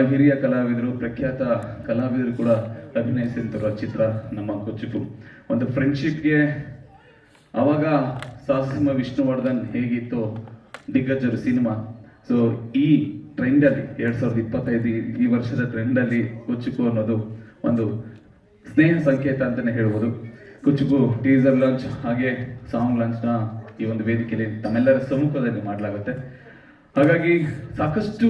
ಹಿರಿಯ ಕಲಾವಿದರು, ಪ್ರಖ್ಯಾತ ಕಲಾವಿದರು ಕೂಡ ಅಭಿನಯಿಸಿರುವ ಚಿತ್ರ ನಮ್ಮ ಕೊಚ್ಚುಪು. ಒಂದು ಫ್ರೆಂಡ್ಶಿಪ್ಗೆ ಆವಾಗ ಸಾಸಿಮ ವಿಷ್ಣುವರ್ಧನ್ ಹೇಗಿತ್ತು ದಿಗ್ಗಜರು ಸಿನಿಮಾ. ಸೊ ಈ ಟ್ರೆಂಡಲ್ಲಿ ಎರಡ್ ಸಾವಿರದ ಇಪ್ಪತ್ತೈದು ಈ- ವರ್ಷದ ಟ್ರೆಂಡಲ್ಲಿ ಕುಚುಕು ಅನ್ನೋದು ಒಂದು ಸ್ನೇಹ ಸಂಕೇತ ಅಂತಾನೆ ಹೇಳ್ಬೋದು. ಕುಚುಕು ಟೀಸರ್ ಲಾಂಚ್ ಹಾಗೆ ಸಾಂಗ್ ಲಾಂಚ್ನ ಈ ಒಂದು ವೇದಿಕೆಯಲ್ಲಿ ತಮ್ಮೆಲ್ಲರ ಸಮ್ಮುಖದಲ್ಲಿ ಮಾಡಲಾಗುತ್ತೆ. ಹಾಗಾಗಿ ಸಾಕಷ್ಟು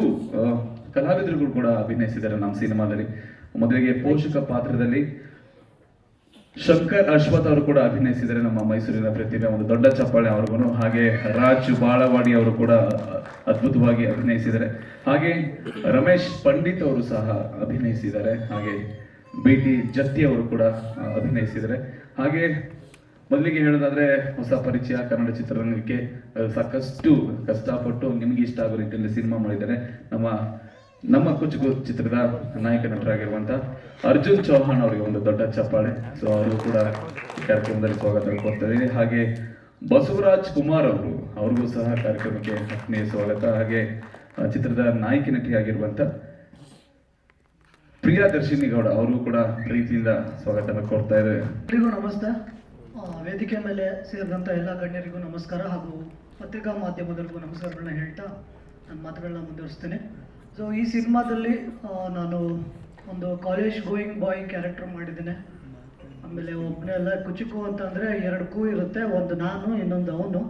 ಕಲಾವಿದರುಗಳು ಕೂಡ ಅಭಿನಯಿಸಿದ್ದಾರೆ ನಮ್ಮ ಸಿನಿಮಾದಲ್ಲಿ. ಮೊದಲಿಗೆ ಪೋಷಕ ಪಾತ್ರದಲ್ಲಿ ಶಂಕರ್ ಅಶ್ವಥ್ ಅವರು ಕೂಡ ಅಭಿನಯಿಸಿದ್ದಾರೆ ನಮ್ಮ ಮೈಸೂರಿನ ಪ್ರತಿಭೆ, ಒಂದು ದೊಡ್ಡ ಚಪ್ಪಾಳೆ ಅವ್ರಿಗೂ ಹಾಗೆ ರಾಜ್ ಬಾಳವಾಡಿ ಅವರು ಕೂಡ ಅದ್ಭುತವಾಗಿ ಅಭಿನಯಿಸಿದ್ದಾರೆ. ಹಾಗೆ ರಮೇಶ್ ಪಂಡಿತ್ ಅವರು ಸಹ ಅಭಿನಯಿಸಿದ್ದಾರೆ. ಹಾಗೆ ಬಿ ಟಿ ಜತ್ತಿ ಅವರು ಕೂಡ ಅಭಿನಯಿಸಿದ್ದಾರೆ. ಹಾಗೆ ಮೊದಲಿಗೆ ಹೇಳೋದಾದ್ರೆ ಹೊಸ ಪರಿಚಯ, ಕನ್ನಡ ಚಿತ್ರರಂಗಕ್ಕೆ ಸಾಕಷ್ಟು ಕಷ್ಟಪಟ್ಟು ನಿಮ್ಗೆ ಇಷ್ಟ ಆಗೋ ರೀತಿಯಲ್ಲಿ ಸಿನಿಮಾ ಮಾಡಿದ್ದಾರೆ. ನಮ್ಮ ನಮ್ಮ ಕುಚ್ಚುಗು ಚಿತ್ರದ ನಾಯಕ ನಟರಾಗಿರುವಂತ ಅರ್ಜುನ್ ಚೌಹಾಣ್ ಅವರಿಗೆ ಒಂದು ದೊಡ್ಡ ಚಪ್ಪಾಳೆ. ಸೊ ಅವರು ಕೂಡ ಕಾರ್ಯಕ್ರಮದಲ್ಲಿ ಸ್ವಾಗತ ಕೋರ್ತಾರೆ ಹಾಗೆ ಬಸವರಾಜ್ ಕುಮಾರ್ ಅವರು, ಅವ್ರಿಗೂ ಸಹ ಕಾರ್ಯಕ್ರಮಕ್ಕೆ ಆತ್ಮೀಯ ಸ್ವಾಗತ. ಹಾಗೆ ಚಿತ್ರದ ನಾಯಕಿ ನಟಿಯಾಗಿರುವಂತ ಪ್ರಿಯಾ ದರ್ಶಿನಿ ಗೌಡ ಅವರು ಕೂಡ ಪ್ರೀತಿಯಿಂದ ಸ್ವಾಗತ ಕೊಡ್ತಾ ಇದ್ದಾರೆ. ಎಲ್ರಿಗೂ ನಮಸ್ತೆ. ವೇದಿಕೆ ಮೇಲೆ ಸೇರಿದಂಥ ಎಲ್ಲ ಗಣ್ಯರಿಗೂ ನಮಸ್ಕಾರ ಹಾಗೂ ಪತ್ರಿಕಾ ಮಾಧ್ಯಮದವರಿಗೂ ನಮಸ್ಕಾರಗಳನ್ನ ಹೇಳ್ತಾ ನನ್ನ ಮಾತುಗಳನ್ನ ಮುಂದುವರಿಸ್ತೇನೆ. ಸೊ ಈ ಸಿನಿಮಾದಲ್ಲಿ ನಾನು ಒಂದು ಕಾಲೇಜ್ ಗೋಯಿಂಗ್ ಬಾಯ್ ಕ್ಯಾರೆಕ್ಟರ್ ಮಾಡಿದ್ದೀನಿ. ಆಮೇಲೆ ಒಬ್ಬನೇ ಎಲ್ಲ ಕುಚುಕು ಅಂತ ಅಂದರೆ ಎರಡು ಕೂ ಇರುತ್ತೆ, ಒಂದು ನಾನು, ಇನ್ನೊಂದು ಅವನು.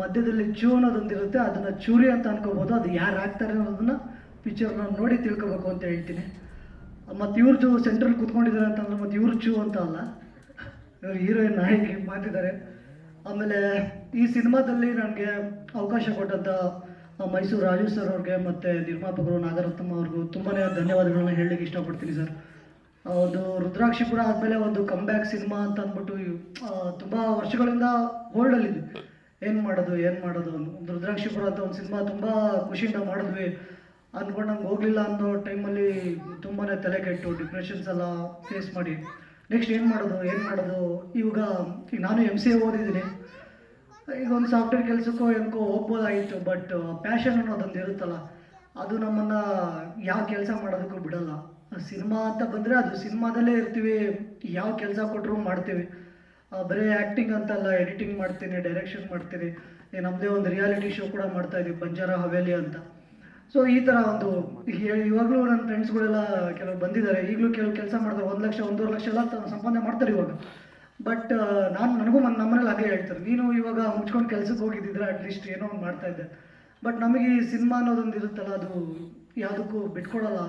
ಮಧ್ಯದಲ್ಲಿ ಚೂ ಅನ್ನೋದೊಂದಿರುತ್ತೆ, ಅದನ್ನು ಚೂರಿ ಅಂತ ಅನ್ಕೋಬೋದು. ಅದು ಯಾರು ಆಗ್ತಾರೆ ಅನ್ನೋದನ್ನ ಪಿಕ್ಚರ್ನ ನೋಡಿ ತಿಳ್ಕೊಬೇಕು ಅಂತ ಹೇಳ್ತೀನಿ. ಮತ್ತು ಇವ್ರದ್ದು ಸೆಂಟ್ರಲ್ ಕುತ್ಕೊಂಡಿದ್ದಾರೆ ಅಂತಂದ್ರೆ ಮತ್ತು ಇವ್ರ ಚೂ ಅಂತ ಅಲ್ಲ. ಇವರು ಹೀರೋಯಿನ್ ನಾಯಕಿ ಮಾತಿದ್ದಾರೆ. ಆಮೇಲೆ ಈ ಸಿನಿಮಾದಲ್ಲಿ ನನಗೆ ಅವಕಾಶ ಕೊಟ್ಟಂಥ ಮೈಸೂರು ರಾಜು ಸರ್ ಅವ್ರಿಗೆ ಮತ್ತು ನಿರ್ಮಾಪಕರು ನಾಗರತ್ನಮ್ಮ ಅವ್ರಿಗೂ ತುಂಬಾ ಧನ್ಯವಾದಗಳನ್ನ ಹೇಳಲಿಕ್ಕೆ ಇಷ್ಟಪಡ್ತೀನಿ ಸರ್. ಒಂದು ರುದ್ರಾಕ್ಷಿಪುರ ಆದಮೇಲೆ ಒಂದು ಕಂಬ್ಯಾಕ್ ಸಿನಿಮಾ ಅಂತ ಅಂದ್ಬಿಟ್ಟು ತುಂಬ ವರ್ಷಗಳಿಂದ ಹೋಲ್ಡಲ್ಲಿದ್ವಿ ಏನು ಮಾಡೋದು ಏನು ಮಾಡೋದು. ಒಂದು ರುದ್ರಾಕ್ಷಿಪುರ ಅಂತ ಒಂದು ಸಿನಿಮಾ ತುಂಬ ಖುಷಿಯಿಂದ ಮಾಡಿದ್ವಿ. ಅಂದ್ಕೊಂಡು ನಂಗೆ ಹೋಗಲಿಲ್ಲ ಅನ್ನೋ ಟೈಮಲ್ಲಿ ತುಂಬಾ ತಲೆ ಕೆಟ್ಟು ಡಿಪ್ರೆಷನ್ಸ್ ಎಲ್ಲ ಫೇಸ್ ಮಾಡಿ. ನೆಕ್ಸ್ಟ್ ಏನು ಮಾಡೋದು ಏನು ಮಾಡೋದು? ಇವಾಗ ಈಗ ನಾನು ಎಂ ಸಿ ಎ ಓದಿದ್ದೀನಿ. ಈಗ ಒಂದು ಸಾಫ್ಟ್ವೇರ್ ಕೆಲಸಕ್ಕೋ ಏನಕ್ಕೋ ಹೋಗ್ಬೋದಾಗಿತ್ತು ಬಟ್ ಪ್ಯಾಷನ್ ಅನ್ನೋದೊಂದು ಇರುತ್ತಲ್ಲ, ಅದು ನಮ್ಮನ್ನು ಯಾವ ಕೆಲಸ ಮಾಡೋದಕ್ಕೂ ಬಿಡಲ್ಲ. ಸಿನಿಮಾ ಅಂತ ಬಂದರೆ ಅದು ಸಿನಿಮಾದಲ್ಲೇ ಇರ್ತೀವಿ, ಯಾವ ಕೆಲಸ ಕೊಟ್ಟರು ಮಾಡ್ತೀವಿ. ಬರೀ ಆ್ಯಕ್ಟಿಂಗ್ ಅಂತಲ್ಲ ಎಡಿಟಿಂಗ್ ಮಾಡ್ತೀನಿ ಡೈರೆಕ್ಷನ್ ಮಾಡ್ತೀನಿ ನಮ್ಮದೇ ಒಂದು ರಿಯಾಲಿಟಿ ಶೋ ಕೂಡ ಮಾಡ್ತಾ ಇದೀವಿ, ಬಂಜಾರ ಹವೇಲಿ ಅಂತ. ಸೊ ಈ ಥರ ಒಂದು ಇವಾಗಲೂ ನನ್ನ ಫ್ರೆಂಡ್ಸ್ಗಳೆಲ್ಲ ಕೆಲವು ಬಂದಿದ್ದಾರೆ, ಈಗಲೂ ಕೆಲವು ಕೆಲಸ ಮಾಡ್ತಾರೆ ಒಂದು ಲಕ್ಷ, ಒಂದೂವರೆ ಲಕ್ಷ ಎಲ್ಲ ಸಂಪಾದನೆ ಮಾಡ್ತಾರೆ ಇವಾಗ. ಬಟ್ ನಾನು ನನಗೂ ನನ್ನ ನಮ್ಮನೇಲಿ ಅದೇ ಹೇಳ್ತಾರೆ. ನೀನು ಇವಾಗ ಮುಚ್ಕೊಂಡು ಕೆಲ್ಸಕ್ಕೆ ಹೋಗಿದ್ದಿದ್ರೆ ಅಟ್ಲೀಸ್ಟ್ ಏನೋ ಒಂದು ಮಾಡ್ತಾ ಇದ್ದೆ. ಬಟ್ ನಮಗೆ ಈ ಸಿನಿಮಾ ಅನ್ನೋದೊಂದು ಇರುತ್ತಲ್ಲ, ಅದು ಯಾವುದಕ್ಕೂ ಬಿಟ್ಕೊಡಲ್ಲ.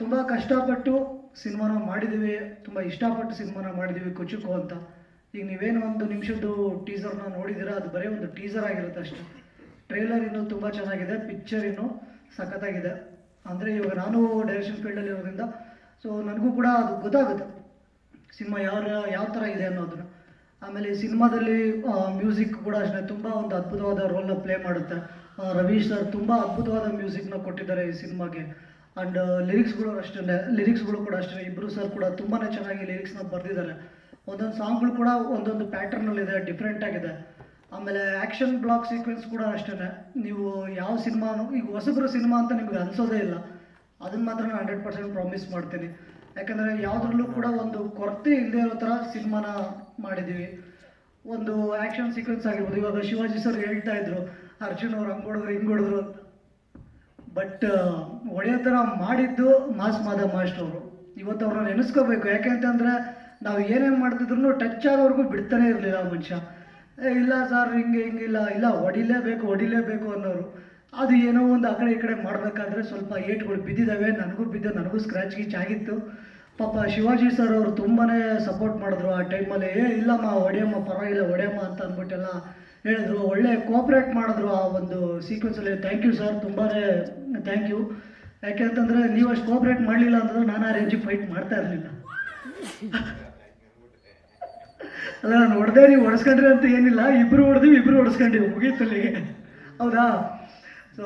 ತುಂಬ ಕಷ್ಟಪಟ್ಟು ಸಿನಿಮಾನ ಮಾಡಿದ್ದೀವಿ ತುಂಬ ಇಷ್ಟಪಟ್ಟು ಸಿನಿಮಾನ ಮಾಡಿದ್ದೀವಿ ಕೊಚುಕು ಅಂತ. ಈಗ ನೀವೇನು ಒಂದು ನಿಮಿಷದ್ದು ಟೀಸರ್ನ ನೋಡಿದ್ದೀರಾ, ಅದು ಬರೀ ಒಂದು ಟೀಸರ್ ಆಗಿರುತ್ತೆ ಅಷ್ಟೇ. ಟ್ರೇಲರ್ ಇನ್ನೂ ತುಂಬ ಚೆನ್ನಾಗಿದೆ ಪಿಕ್ಚರ್ ಇನ್ನೂ ಸಖತ್ತಾಗಿದೆ. ಅಂದರೆ ಇವಾಗ ನಾನು ಡೈರೆಕ್ಷನ್ ಫೀಲ್ಡಲ್ಲಿ ಇರೋದ್ರಿಂದ ಸೊ ನನಗೂ ಕೂಡ ಅದು ಗೊತ್ತಾಗುತ್ತೆ. ಸಿನಿಮಾ ಯಾವ ಯಾವ ಥರ ಇದೆ ಅನ್ನೋದನ್ನು. ಆಮೇಲೆ ಈ ಸಿನಿಮಾದಲ್ಲಿ ಮ್ಯೂಸಿಕ್ ಕೂಡ ಅಷ್ಟೇ, ತುಂಬ ಒಂದು ಅದ್ಭುತವಾದ ರೋಲ್ನ ಪ್ಲೇ ಮಾಡುತ್ತೆ. ರವಿ ಸರ್ ತುಂಬ ಅದ್ಭುತವಾದ ಮ್ಯೂಸಿಕ್ನ ಕೊಟ್ಟಿದ್ದಾರೆ ಈ ಸಿನಿಮಾಗೆ. ಆ್ಯಂಡ್ ಲಿರಿಕ್ಸ್ಗಳು ಅಷ್ಟೇ ಲಿರಿಕ್ಸ್ಗಳು ಕೂಡ ಅಷ್ಟೇ ಇಬ್ಬರು ಸರ್ ಕೂಡ ತುಂಬಾ ಚೆನ್ನಾಗಿ ಲಿರಿಕ್ಸ್ನ ಬರೆದಿದ್ದಾರೆ. ಒಂದೊಂದು ಸಾಂಗ್ಗಳು ಕೂಡ ಒಂದೊಂದು ಪ್ಯಾಟರ್ನಲ್ಲಿದೆ ಡಿಫ್ರೆಂಟ್ ಆಗಿದೆ. ಆಮೇಲೆ ಆ್ಯಕ್ಷನ್ ಬ್ಲಾಕ್ ಸೀಕ್ವೆನ್ಸ್ ಕೂಡ ಅಷ್ಟೇ, ನೀವು ಯಾವ ಸಿನಿಮಾನು, ಈಗ ಹೊಸಬ್ರ ಸಿನಿಮಾ ಅಂತ ನಿಮ್ಗೆ ಅನಿಸೋದೇ ಇಲ್ಲ. ಅದನ್ನ ಮಾತ್ರ ನಾನು ಹಂಡ್ರೆಡ್ ಪರ್ಸೆಂಟ್ ಪ್ರಾಮಿಸ್ ಮಾಡ್ತೀನಿ. ಯಾಕಂದರೆ ಯಾವುದ್ರಲ್ಲೂ ಕೂಡ ಒಂದು ಕೊರತೆ ಇಲ್ಲದೆ ಇರೋ ಥರ ಸಿನಿಮಾನ ಮಾಡಿದ್ದೀವಿ ಒಂದು ಆ್ಯಕ್ಷನ್ ಸೀಕ್ವೆನ್ಸ್ ಆಗಿರ್ಬೋದು. ಇವಾಗ ಶಿವಾಜಿ ಸರ್ ಹೇಳ್ತಾ ಇದ್ರು, ಅರ್ಜುನ್ ಅವ್ರು ಹಂಗೆ ಹೊಡೆದ್ರು, ಹಿಂಗೆ ಹೊಡೆದ್ರು ಬಟ್ ಒಳ್ಳೆಯ ಥರ ಮಾಡಿದ್ದು ಮಾಸ್ ಮಾದ ಮಾಸ್ಟರ್ ಅವರು. ಇವತ್ತು ಅವ್ರನ್ನ ನೆನೆಸ್ಕೋಬೇಕು. ಯಾಕೆಂತಂದರೆ ನಾವು ಏನೇನು ಮಾಡ್ತಿದ್ರು ಟಚ್ ಆಗೋವರೆಗೂ ಬಿಡ್ತಾನೆ ಇರಲಿಲ್ಲ ಆ ಮನುಷ್ಯ. ಇಲ್ಲ ಸರ್ ಹಿಂಗೆ ಹಿಂಗಿಲ್ಲ ಇಲ್ಲ, ಹೊಡಿಲೇಬೇಕು ಹೊಡಿಲೇಬೇಕು ಅನ್ನೋರು. ಅದು ಏನೋ ಒಂದು ಆ ಕಡೆ ಈ ಕಡೆ ಮಾಡಬೇಕಾದ್ರೆ ಸ್ವಲ್ಪ ಏಟ್ಗಳು ಬಿದ್ದಿದ್ದಾವೆ ನನಗೂ ಬಿದ್ದು, ನನಗೂ ಸ್ಕ್ರ್ಯಾಚ್ ಗೀಚ್ ಆಗಿತ್ತು. ಪಾಪ ಶಿವಾಜಿ ಸರ್ ಅವರು ತುಂಬಾ ಸಪೋರ್ಟ್ ಮಾಡಿದ್ರು ಆ ಟೈಮಲ್ಲಿ ಏ, ಇಲ್ಲಮ್ಮ ಹೊಡೆಯಮ್ಮ ಪರವಾಗಿಲ್ಲ ಹೊಡೆಯಮ್ಮ ಅಂತ ಅಂದ್ಬಿಟ್ಟೆಲ್ಲ ಹೇಳಿದ್ರು. ಒಳ್ಳೆ ಕೋಆಪ್ರೇಟ್ ಮಾಡಿದ್ರು ಆ ಒಂದು ಸೀಕ್ವೆನ್ಸಲ್ಲಿ ಥ್ಯಾಂಕ್ ಯು ಸರ್ ತುಂಬಾ ಥ್ಯಾಂಕ್ ಯು ಯಾಕೆ ಅಂತಂದರೆ ನೀವು ಅಷ್ಟು ಕೋಆಪ್ರೇಟ್ ಮಾಡಲಿಲ್ಲ ಅಂತಂದ್ರೆ ನಾನು ಆ ರೇಂಜಿಗೆ ಫೈಟ್ ಮಾಡ್ತಾ ಇರಲಿಲ್ಲ. ಅಲ್ಲ, ನಾನು ಹೊಡೆದೇ ನೀವು ಹೊಡೆಸ್ಕೊಂಡ್ರಿ ಅಂತ ಏನಿಲ್ಲ. ಇಬ್ಬರು ಹೊಡೆದಿವಿ ಇಬ್ಬರು ಹೊಡೆಸ್ಕೊಂಡಿವಿ ಮುಗೀತಲ್ಲಿಗೆ ಹೌದಾ?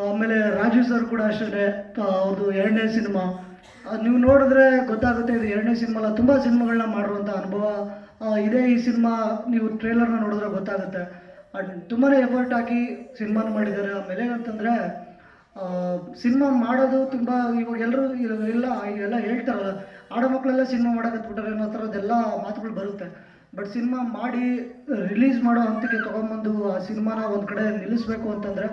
ಆಮೇಲೆ ರಾಜು ಸರ್ ಕೂಡ ಅಷ್ಟೇ ಅವ್ರದ್ದು ಎರಡನೇ ಸಿನಿಮಾ. ನೀವು ನೋಡಿದ್ರೆ ಗೊತ್ತಾಗುತ್ತೆ, ಇದು ಎರಡನೇ ಸಿನಿಮಾ ಅಲ್ಲ ತುಂಬ ಸಿನಿಮಾಗಳನ್ನ ಮಾಡಿರುವಂಥ ಅನುಭವ ಇದೆ ಇದೇ ಈ ಸಿನಿಮಾ, ನೀವು ಟ್ರೇಲರ್ನ ನೋಡಿದ್ರೆ ಗೊತ್ತಾಗುತ್ತೆ. ತುಂಬಾ ಎಫರ್ಟ್ ಹಾಕಿ ಸಿನಿಮಾನ ಮಾಡಿದ್ದಾರೆ. ಆಮೇಲೆ ಏನಂತಂದರೆ ಸಿನಿಮಾ ಮಾಡೋದು ತುಂಬ, ಇವಾಗ ಎಲ್ಲರೂ ಎಲ್ಲ ಎಲ್ಲ ಹೇಳ್ತಾರಲ್ಲ, ಆಡ ಮಕ್ಕಳೆಲ್ಲ ಸಿನಿಮಾ ಮಾಡಕತ್ಬಿಟ್ಟಾರೆ ಅನ್ನೋ ಥರದ್ದೆಲ್ಲ ಮಾತುಗಳು ಬರುತ್ತೆ. ಬಟ್ ಸಿನಿಮಾ ಮಾಡಿ ರಿಲೀಸ್ ಮಾಡೋ ಹಂತಕ್ಕೆ ತೊಗೊಂಬಂದು ಆ ಸಿನಿಮಾನ ಒಂದು ಕಡೆ ನಿಲ್ಲಿಸ್ಬೇಕು ಅಂತಂದರೆ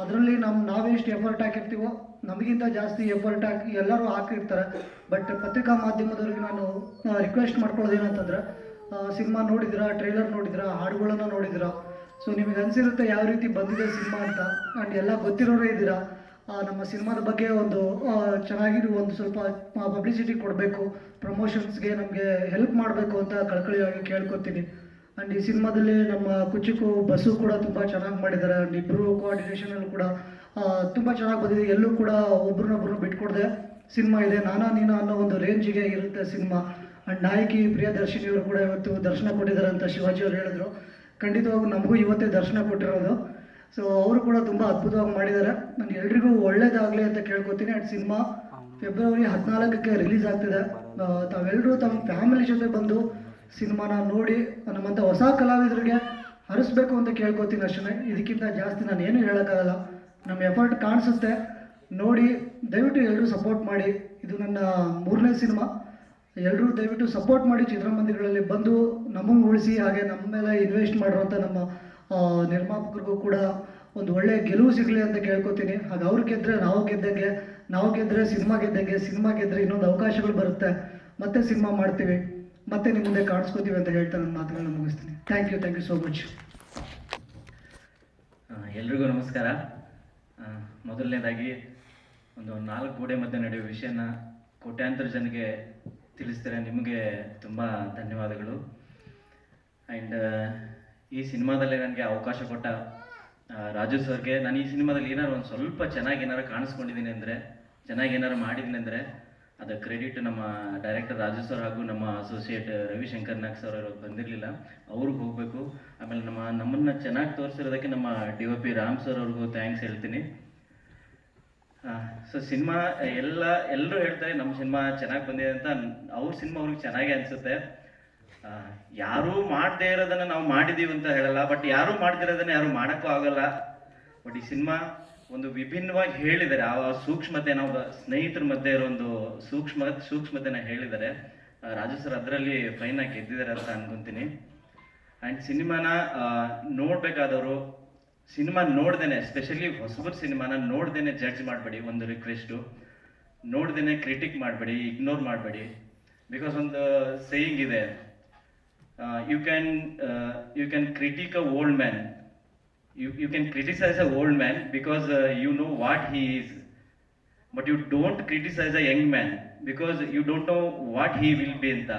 ಅದರಲ್ಲಿ ನಮ್ಮ ನಾವೆಷ್ಟು ಎಫರ್ಟ್ ಹಾಕಿರ್ತೀವೋ, ನಮಗಿಂತ ಜಾಸ್ತಿ ಎಫರ್ಟ್ ಹಾಕಿ ಎಲ್ಲರೂ ಹಾಕಿರ್ತಾರೆ. ಬಟ್ ಪತ್ರಿಕಾ ಮಾಧ್ಯಮದವ್ರಿಗೆ ನಾನು ರಿಕ್ವೆಸ್ಟ್ ಮಾಡ್ಕೊಳ್ಳೋದೇನಂತಂದ್ರೆ ಸಿನಿಮಾ ನೋಡಿದಿರಾ ಟ್ರೈಲರ್ ನೋಡಿದಿರಾ ಹಾಡುಗಳನ್ನು ನೋಡಿದಿರಾ ಸೊ ನಿಮಗೆ ಅನಿಸಿರುತ್ತೆ ಯಾವ ರೀತಿ ಬಂದಿದೆ ಸಿನಿಮಾ ಅಂತ ಆ್ಯಂಡ್ ಎಲ್ಲ ಗೊತ್ತಿರೋರೇ ಇದ್ದೀರಾ? ನಮ್ಮ ಸಿನಿಮಾದ ಬಗ್ಗೆ ಒಂದು ಚೆನ್ನಾಗಿರೋ ಒಂದು ಸ್ವಲ್ಪ ಪಬ್ಲಿಸಿಟಿ ಕೊಡಬೇಕು ಪ್ರಮೋಷನ್ಸ್ಗೆ ನಮಗೆ ಹೆಲ್ಪ್ ಮಾಡಬೇಕು ಅಂತ ಕಳ್ಕಳಿಯಾಗಿ ಕೇಳ್ಕೊತೀನಿ. ಆ್ಯಂಡ್ ಈ ಸಿನಿಮಾದಲ್ಲಿ ನಮ್ಮ ಕುಚುಕು ಬಸ್ಸು ಕೂಡ ತುಂಬ ಚೆನ್ನಾಗಿ ಮಾಡಿದ್ದಾರೆ ಆ್ಯಂಡ್ ಇಬ್ಬರು ಕೋಆರ್ಡಿನೇಷನಲ್ಲೂ ಕೂಡ ತುಂಬ ಚೆನ್ನಾಗಿ ಬಂದಿದೆ. ಎಲ್ಲೂ ಕೂಡ ಒಬ್ರನ್ನೊಬ್ರು ಬಿಟ್ಕೊಡ್ದೆ ಸಿನಿಮಾ ಇದೆ. ನಾನಾ ನೀನಾ ಅನ್ನೋ ಒಂದು ರೇಂಜಿಗೆ ಇರುತ್ತೆ ಸಿನಿಮಾ. ಆ್ಯಂಡ್ ನಾಯಕಿ ಪ್ರಿಯದರ್ಶಿನಿ ಅವರು ಕೂಡ ಇವತ್ತು ದರ್ಶನ ಕೊಟ್ಟಿದ್ದಾರೆ ಅಂತ ಶಿವಾಜಿ ಅವರು ಹೇಳಿದ್ರು. ಖಂಡಿತವಾಗೂ ನಮಗೂ ಇವತ್ತೇ ದರ್ಶನ ಕೊಟ್ಟಿರೋದು. ಸೊ ಅವರು ಕೂಡ ತುಂಬ ಅದ್ಭುತವಾಗಿ ಮಾಡಿದ್ದಾರೆ. ನಾನು ಎಲ್ರಿಗೂ ಒಳ್ಳೇದಾಗಲಿ ಅಂತ ಕೇಳ್ಕೊತೀನಿ. ಆ್ಯಂಡ್ ಸಿನಿಮಾ ಫೆಬ್ರವರಿ ಹದಿನಾಲ್ಕಕ್ಕೆ ರಿಲೀಸ್ ಆಗ್ತಿದೆ. ತಾವೆಲ್ಲರೂ ತಮ್ಮ ಫ್ಯಾಮಿಲಿ ಜೊತೆ ಬಂದು ಸಿನಿಮಾನ ನೋಡಿ ನಮ್ಮಂಥ ಹೊಸ ಕಲಾವಿದರಿಗೆ ಹರಿಸ್ಬೇಕು ಅಂತ ಕೇಳ್ಕೊತೀನಿ ಅಷ್ಟೇ ಇದಕ್ಕಿಂತ ಜಾಸ್ತಿ ನಾನು ಏನು ಹೇಳೋಕ್ಕಾಗಲ್ಲ. ನಮ್ಮ ಎಫರ್ಟ್ ಕಾಣಿಸುತ್ತೆ. ನೋಡಿ, ದಯವಿಟ್ಟು ಎಲ್ಲರೂ ಸಪೋರ್ಟ್ ಮಾಡಿ. ಇದು ನನ್ನ ಮೂರನೇ ಸಿನಿಮಾ. ಎಲ್ಲರೂ ದಯವಿಟ್ಟು ಸಪೋರ್ಟ್ ಮಾಡಿ ಚಿತ್ರಮಂದಿರಗಳಲ್ಲಿ ಬಂದು ನಮಗೆ ಉಳಿಸಿ, ಹಾಗೆ ನಮ್ಮ ಮೇಲೆ ಇನ್ವೆಸ್ಟ್ ಮಾಡಿರುವಂಥ ನಮ್ಮ ನಿರ್ಮಾಪಕರಿಗೂ ಕೂಡ ಒಂದು ಒಳ್ಳೆಯ ಗೆಲುವು ಸಿಗಲಿ ಅಂತ ಕೇಳ್ಕೊತೀನಿ. ಹಾಗೆ ಅವ್ರು ಗೆದ್ದರೆ ನಾವು ಗೆದ್ದಂಗೆ, ನಾವು ಗೆದ್ದರೆ ಸಿನಿಮಾ ಗೆದ್ದಂಗೆ, ಸಿನಿಮಾ ಗೆದ್ದರೆ ಇನ್ನೊಂದು ಅವಕಾಶಗಳು ಬರುತ್ತೆ. ಮತ್ತೆ ಸಿನಿಮಾ ಮಾಡ್ತೀವಿ. ಮತ್ತೆ ನಿಮ್ಮ ಮುಂದೆ ಕಾಣಿಸ್ಕೋತೀವಿ ಅಂತ ಹೇಳ್ತಾ ನನ್ನ ಮಾತುಗಳನ್ನ ಮುಗಿಸ್ತೀನಿ. Thank you thank you so much ಎಲ್ರಿಗೂ ನಮಸ್ಕಾರ. ಮೊದಲನೇದಾಗಿ ಒಂದು ನಾಲ್ಕು ಗೋಡೆ ಮಧ್ಯೆ ನಡೆಯುವ ವಿಷಯನ ಕೋಟ್ಯಾಂತರ ಜನಕ್ಕೆ ತಿಳಿಸ್ತಾರೆ ನಿಮಗೆ ತುಂಬ ಧನ್ಯವಾದಗಳು. ಆ್ಯಂಡ್ ಈ ಸಿನಿಮಾದಲ್ಲಿ ನನಗೆ ಅವಕಾಶ ಕೊಟ್ಟ ರಾಜು ಸರ್ಗೆ ನಾನು ಈ ಸಿನಿಮಾದಲ್ಲಿ ಏನಾರು ಒಂದು ಸ್ವಲ್ಪ ಚೆನ್ನಾಗಿ ಏನಾರು ಕಾಣಿಸ್ಕೊಂಡಿದ್ದೀನಿ ಅಂದರೆ, ಚೆನ್ನಾಗಿ ಏನಾರು ಮಾಡಿದ್ದೀನಿ ಅಂದರೆ ಅದು ಕ್ರೆಡಿಟ್ ನಮ್ಮ ಡೈರೆಕ್ಟರ್ ರಾಜು ಸರ್ ಹಾಗೂ ನಮ್ಮ ಅಸೋಸಿಯೇಟ್ ರವಿಶಂಕರ್ ನಾಗ್ ಸರ್ ಅವ್ರಿಗೆ ಬಂದಿರಲಿಲ್ಲ, ಅವ್ರಿಗೆ ಹೋಗಬೇಕು. ಆಮೇಲೆ ನಮ್ಮ, ನಮ್ಮನ್ನ ಚೆನ್ನಾಗಿ ತೋರಿಸಿರೋದಕ್ಕೆ ನಮ್ಮ D O P Ram sir ಅವ್ರಿಗೂ ಥ್ಯಾಂಕ್ಸ್ ಹೇಳ್ತೀನಿ. ಸೊ ಸಿನಿಮಾ ಎಲ್ಲ ಎಲ್ಲರೂ ಹೇಳ್ತಾರೆ ನಮ್ಮ ಸಿನಿಮಾ ಚೆನ್ನಾಗಿ ಬಂದಿದೆ ಅಂತ, ಅವ್ರ ಸಿನಿಮಾ ಅವ್ರಿಗೆ ಚೆನ್ನಾಗಿ ಅನಿಸುತ್ತೆ. ಯಾರೂ ಮಾಡದೇ ಇರೋದನ್ನ ನಾವು ಮಾಡಿದೀವಿ ಅಂತ ಹೇಳಲ್ಲ ಬಟ್ ಯಾರೂ ಮಾಡ್ತಿರೋದನ್ನ ಯಾರು ಮಾಡೋಕ್ಕೂ ಆಗಲ್ಲ. ಬಟ್ ಈ ಸಿನಿಮಾ ಒಂದು ವಿಭಿನ್ನವಾಗಿ ಹೇಳಿದ್ದಾರೆ. ಆ ಸೂಕ್ಷ್ಮತೆ ನಾವು ಸ್ನೇಹಿತರ ಮಧ್ಯೆ ಇರೋ ಒಂದು ಸೂಕ್ಷ್ಮ, ಸೂಕ್ಷ್ಮತೆನ ಹೇಳಿದ್ದಾರೆ. ರಾಜು ಸರ್ ಅದರಲ್ಲಿ ಫೈನ್ ಆಗಿ ಗೆದ್ದಿದ್ದಾರೆ ಅಂತ ಅನ್ಕೊಂತೀನಿ. ಆ್ಯಂಡ್ ಸಿನಿಮಾನ ನೋಡ್ಬೇಕಾದವರು ಸಿನಿಮಾ ನೋಡ್ದೇನೆ ಸ್ಪೆಷಲಿ ಹೊಸಬರ್ ಸಿನಿಮಾನ ನೋಡ್ದೇನೆ ಜಡ್ಜ್ ಮಾಡಬೇಡಿ, ಒಂದು ರಿಕ್ವೆಸ್ಟು ನೋಡ್ದೇನೆ ಕ್ರಿಟಿಕ್ ಮಾಡಬೇಡಿ ಇಗ್ನೋರ್ ಮಾಡಬೇಡಿ. ಬಿಕಾಸ್ ಒಂದು ಸೇಯಿಂಗ್ ಇದೆ. You can you can critic a old man you you can criticise a old man because you know what he is but you don't criticise a young man because you don't know what he will be ಅಂತ.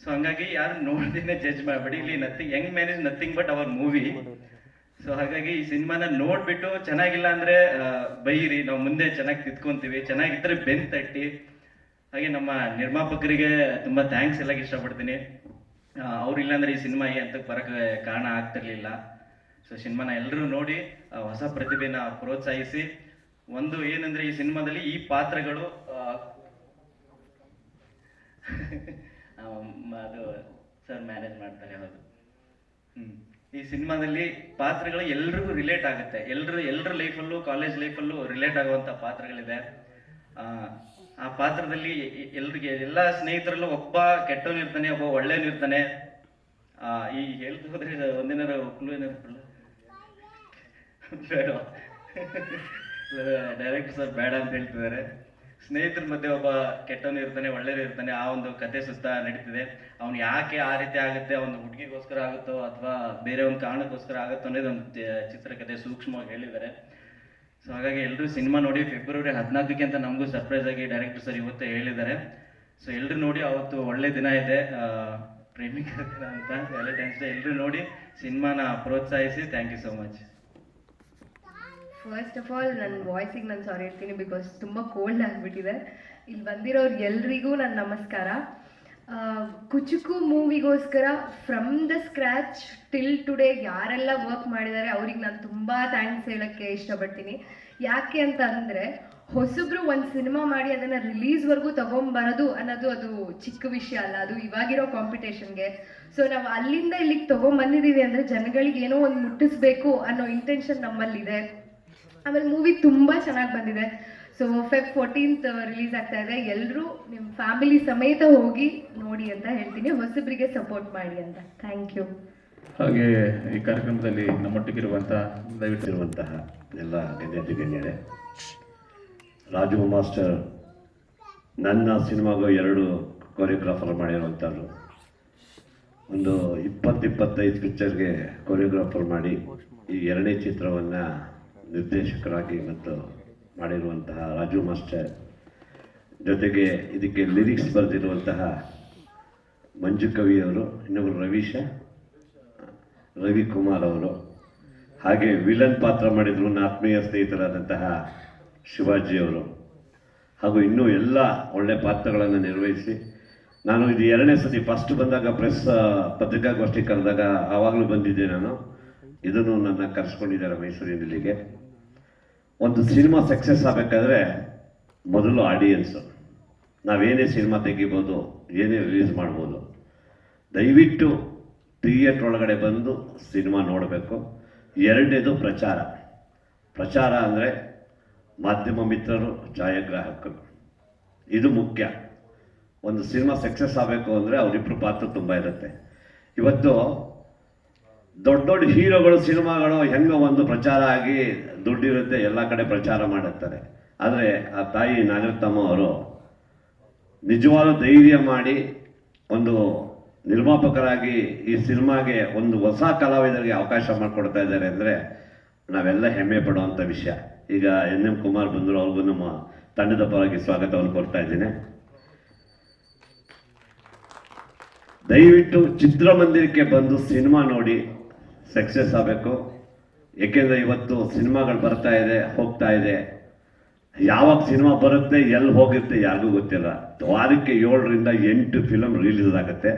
So ಹಂಗಾಗಿ ಯಾರು ನೋಡ್ದೇನೆ judge ಮಾಡಬೇಡಿ. ಇಲ್ಲಿ nothing young man is nothing but our movie so ಹಾಗಾಗಿ ಈ ಸಿನಿಮಾನ ನೋಡ್ಬಿಟ್ಟು ಚೆನ್ನಾಗಿಲ್ಲ ಅಂದ್ರೆ ಬೈರಿ ನಾವು ಮುಂದೆ ಚೆನ್ನಾಗಿ ತಿದ್ಕೊಂತೀವಿ, ಚೆನ್ನಾಗಿದ್ರೆ ಬೆನ್ ತಟ್ಟಿ. ಹಾಗೆ ನಮ್ಮ ನಿರ್ಮಾಪಕರಿಗೆ ತುಂಬಾ ಥ್ಯಾಂಕ್ಸ್ ಎಲ್ಲ ಇಷ್ಟಪಡ್ತೀನಿ. ಅವ್ರಿಲ್ಲ ಅಂದ್ರೆ ಈ ಸಿನಿಮಾ ಈ ಹಂತಕ್ಕೆ ಬರಕ್ಕೆ ಕಾರಣ ಆಗ್ತಿರ್ಲಿಲ್ಲ. ಸೊ ಸಿನಿಮಾನ ಎಲ್ಲರೂ ನೋಡಿ ಹೊಸ ಪ್ರತಿಭೆನ ಪ್ರೋತ್ಸಾಹಿಸಿ. ಒಂದು ಏನಂದ್ರೆ ಈ ಸಿನಿಮಾದಲ್ಲಿ ಈ ಪಾತ್ರಗಳು ಅದು ಸರ್ ಮ್ಯಾನೇಜ್ ಮಾಡ್ತಾರೆ ಹೌದು. ಹ್ಮ್. ಈ ಸಿನಿಮಾದಲ್ಲಿ ಪಾತ್ರಗಳು ಎಲ್ರಿಗೂ ರಿಲೇಟ್ ಆಗುತ್ತೆ. ಎಲ್ರು ಎಲ್ರ ಲೈಫಲ್ಲೂ ಕಾಲೇಜ್ ಲೈಫಲ್ಲೂ ರಿಲೇಟ್ ಆಗುವಂತ ಪಾತ್ರಗಳಿದೆ. ಆ, ಪಾತ್ರದಲ್ಲಿ ಎಲ್ರಿಗೆ ಎಲ್ಲ ಸ್ನೇಹಿತರಲ್ಲೂ ಒಬ್ಬ ಕೆಟ್ಟವನು ಇರ್ತಾನೆ ಒಬ್ಬ ಒಳ್ಳೆಯವನು ಇರ್ತಾನೆ. ಆ, ಈ ಹೇಳ್ತಾ ಹೋದ್ರೆ ಒಂದಿನ ಕ್ಲೂ ಕೊಡ್ಲಾ? ಡೈರೆಕ್ಟರ್ ಸರ್ ಬೇಡ ಅಂತ ಹೇಳ್ತಿದ್ದಾರೆ. ಸ್ನೇಹಿತರ ಮಧ್ಯೆ ಒಬ್ಬ ಕೆಟ್ಟವನು ಇರ್ತಾನೆ ಒಳ್ಳೆಯವರು ಇರ್ತಾನೆ, ಆ ಒಂದು ಕತೆ ಸುತ್ತ ನಡೀತಿದೆ. ಅವ್ನು ಯಾಕೆ ಆ ರೀತಿ ಆಗುತ್ತೆ, ಅವ್ನು ಹುಡುಗಿಗೋಸ್ಕರ ಆಗುತ್ತೋ ಅಥವಾ ಬೇರೆ ಒಂದು ಕಾರಣಕ್ಕೋಸ್ಕರ ಆಗುತ್ತೋ ಅನ್ನೋದು ಒಂದು ಚಿತ್ರಕತೆ ಸೂಕ್ಷ್ಮವಾಗಿ ಹೇಳಿದ್ದಾರೆ. ಸೊ ಹಾಗಾಗಿ ಎಲ್ಲರೂ ಸಿನಿಮಾ ನೋಡಿ ಫೆಬ್ರವರಿ ಹದಿನಾಲ್ಕಕ್ಕೆ ಅಂತ ನಮಗೂ ಸರ್ಪ್ರೈಸ್ ಆಗಿ ಡೈರೆಕ್ಟರ್ ಸರ್ ಇವತ್ತೇ ಹೇಳಿದ್ದಾರೆ. ಸೊ ಎಲ್ಲರೂ ನೋಡಿ, ಅವತ್ತು ಒಳ್ಳೆ ದಿನ ಇದೆ. ಪ್ರೇಮಿಕರ ಅಂತ ವ್ಯಾಲೆಂಟೈನ್ಸ್ ಡೇ ಎಲ್ಲರೂ ನೋಡಿ ಸಿನಿಮಾನ ಪ್ರೋತ್ಸಾಹಿಸಿ thank you so much first of all ನನ್ನ ವಾಯ್ಸಿಗೆ ನಾನು ಸಾರಿ ಹೇಳ್ತೀನಿ ಬಿಕಾಸ್ ತುಂಬ ಕೋಲ್ಡ್ ಆಗಿಬಿಟ್ಟಿದೆ. ಇಲ್ಲಿ ಬಂದಿರೋರು ಎಲ್ರಿಗೂ ನನ್ನ ನಮಸ್ಕಾರ. Kuchuku ಮೂವಿಗೋಸ್ಕರ from the scratch till today ಯಾರೆಲ್ಲ ವರ್ಕ್ ಮಾಡಿದ್ದಾರೆ ಅವ್ರಿಗೆ ನಾನು ತುಂಬ ಥ್ಯಾಂಕ್ಸ್ ಹೇಳೋಕ್ಕೆ ಇಷ್ಟಪಡ್ತೀನಿ. ಯಾಕೆ ಅಂತ ಅಂದರೆ ಹೊಸಬ್ರು ಒಂದು ಸಿನಿಮಾ ಮಾಡಿ ಅದನ್ನು ರಿಲೀಸ್ವರೆಗೂ ತೊಗೊಂಬರೋದು ಅನ್ನೋದು ಅದು ಚಿಕ್ಕ ವಿಷಯ ಅಲ್ಲ. ಅದು ಇವಾಗಿರೋ ಕಾಂಪಿಟೇಷನ್ಗೆ ಸೊ ನಾವು ಅಲ್ಲಿಂದ ಇಲ್ಲಿಗೆ ತೊಗೊಂಬಂದಿದ್ದೀವಿ ಅಂದರೆ ಜನಗಳಿಗೆ ಏನೋ ಒಂದು ಮುಟ್ಟಿಸ್ಬೇಕು ಅನ್ನೋ ಇಂಟೆನ್ಷನ್ ನಮ್ಮಲ್ಲಿದೆ. ಆಮೇಲೆ ಮೂವಿ ತುಂಬ ಚೆನ್ನಾಗಿ ಬಂದಿದೆ. ಸೊ ಫೆಬ್ ಫೋರ್ಟೀನ್ತ್ ರಿಲೀಸ್ ಆಗ್ತಾ ಇದೆ. ಎಲ್ಲರೂ ನಿಮ್ಮ ಫ್ಯಾಮಿಲಿ ಸಮೇತ ಹೋಗಿ ನೋಡಿ ಅಂತ ಹೇಳ್ತೀನಿ. ಹೊಸಬರಿಗೆ ಸಪೋರ್ಟ್ ಮಾಡಿ ಅಂತ. ಥ್ಯಾಂಕ್ ಯು ಹಾಗೆ ಈ ಕಾರ್ಯಕ್ರಮದಲ್ಲಿ ನಮ್ಮೊಟ್ಟಿಗಿರುವಂತಹ ದಯವಿಟ್ಟಿರುವಂತಹ ಎಲ್ಲ ಗಣ್ಯಾತಿ ಗಣ್ಯರೇ ರಾಜು ಮಾಸ್ಟರ್ ನನ್ನ ಸಿನಿಮಾಗೂ ಎರಡು ಕೊರಿಯೋಗ್ರಾಫರ್ ಮಾಡಿರುವಂಥವ್ರು ಒಂದು ಇಪ್ಪತ್ತು ಇಪ್ಪತ್ತೈದು ಪಿಕ್ಚರ್ಗೆ ಕೊರಿಯೋಗ್ರಾಫರ್ ಮಾಡಿ ಈ ಎರಡನೇ ಚಿತ್ರವನ್ನು ನಿರ್ದೇಶಕರಾಗಿ ಮತ್ತು ಮಾಡಿರುವಂತಹ ರಾಜು ಮಾಸ್ಟರ್. ಜೊತೆಗೆ ಇದಕ್ಕೆ ಲಿರಿಕ್ಸ್ ಬರೆದಿರುವಂತಹ ಮಂಜು ಕವಿಯವರು ಇನ್ನೊಬ್ಬರು ರವೀಶ, ರವಿಕುಮಾರ್ ಅವರು. ಹಾಗೆ ವಿಲನ್ ಪಾತ್ರ ಮಾಡಿದ್ರು ನನ್ನ ಆತ್ಮೀಯ ಸ್ನೇಹಿತರಾದಂತಹ ಶಿವಾಜಿಯವರು ಹಾಗೂ ಇನ್ನೂ ಎಲ್ಲ ಒಳ್ಳೆ ಪಾತ್ರಗಳನ್ನು ನಿರ್ವಹಿಸಿ. ನಾನು ಇದು ಎರಡನೇ ಸತಿ ಫಸ್ಟ್ ಬಂದಾಗ ಪ್ರೆಸ್ ಪತ್ರಿಕಾಗೋಷ್ಠಿ ಕರೆದಾಗ ಆವಾಗಲೂ ಬಂದಿದ್ದೆ ನಾನು. ಇದನ್ನು ನನ್ನ ಕರೆಸ್ಕೊಂಡಿದ್ದಾರೆ ಮೈಸೂರಿನಲ್ಲಿಗೆ. ಒಂದು ಸಿನಿಮಾ ಸಕ್ಸಸ್ ಆಗಬೇಕಾದ್ರೆ ಮೊದಲು ಆಡಿಯನ್ಸು ನಾವೇನೇ ಸಿನಿಮಾ ತೆಗಿಬೋದು, ಏನೇ ರಿಲೀಸ್ ಮಾಡ್ಬೋದು, ದಯವಿಟ್ಟು ಥಿಯೇಟ್ರ್ ಒಳಗಡೆ ಬಂದು ಸಿನಿಮಾ ನೋಡಬೇಕು. ಎರಡನೇದು ಪ್ರಚಾರ. ಪ್ರಚಾರ ಅಂದರೆ ಮಾಧ್ಯಮ ಮಿತ್ರರು, ಛಾಯಾಗ್ರಾಹಕರು. ಇದು ಮುಖ್ಯ. ಒಂದು ಸಿನಿಮಾ ಸಕ್ಸಸ್ ಆಗಬೇಕು ಅಂದರೆ ಅವರಿಬ್ಬರು ಪಾತ್ರ ತುಂಬ ಇರುತ್ತೆ. ಇವತ್ತು ದೊಡ್ಡ ದೊಡ್ಡ ಹೀರೋಗಳು ಸಿನಿಮಾಗಳು ಹೆಂಗೆ ಒಂದು ಪ್ರಚಾರ ಆಗಿ ದುಡ್ಡಿರುತ್ತೆ, ಎಲ್ಲ ಕಡೆ ಪ್ರಚಾರ ಮಾಡುತ್ತಾರೆ. ಆದರೆ ಆ ತಾಯಿ ನಾಗರತಮ್ಮ ಅವರು ನಿಜವಾದ ಧೈರ್ಯ ಮಾಡಿ ಒಂದು ನಿರ್ಮಾಪಕರಾಗಿ ಈ ಸಿನಿಮಾಗೆ ಒಂದು ಹೊಸ ಕಲಾವಿದರಿಗೆ ಅವಕಾಶ ಮಾಡಿಕೊಡ್ತಾ ಇದ್ದಾರೆ ಅಂದರೆ ನಾವೆಲ್ಲ ಹೆಮ್ಮೆ ಪಡುವಂಥ ವಿಷಯ. ಈಗ ಎನ್ ಎಂ ಕುಮಾರ್ ಬಂದರು, ಅವ್ರಿಗೂ ನಮ್ಮ ತಂಡದ ಪರವಾಗಿ ಸ್ವಾಗತವನ್ನು ಕೊಡ್ತಾ ಇದ್ದೀನಿ. ದಯವಿಟ್ಟು ಚಿತ್ರಮಂದಿರಕ್ಕೆ ಬಂದು ಸಿನಿಮಾ ನೋಡಿ ಸಕ್ಸಸ್ ಆಗಬೇಕು. ಏಕೆಂದರೆ ಇವತ್ತು ಸಿನಿಮಾಗಳು ಬರ್ತಾ ಇದೆ, ಹೋಗ್ತಾ ಇದೆ. ಯಾವಾಗ ಸಿನಿಮಾ ಬರುತ್ತೆ, ಎಲ್ಲಿ ಹೋಗುತ್ತೆ ಯಾರಿಗೂ ಗೊತ್ತಿಲ್ಲ. ವಾರಕ್ಕೆ ಏಳರಿಂದ ಎಂಟು ಫಿಲಮ್ ರಿಲೀಸ್ ಆಗುತ್ತೆ.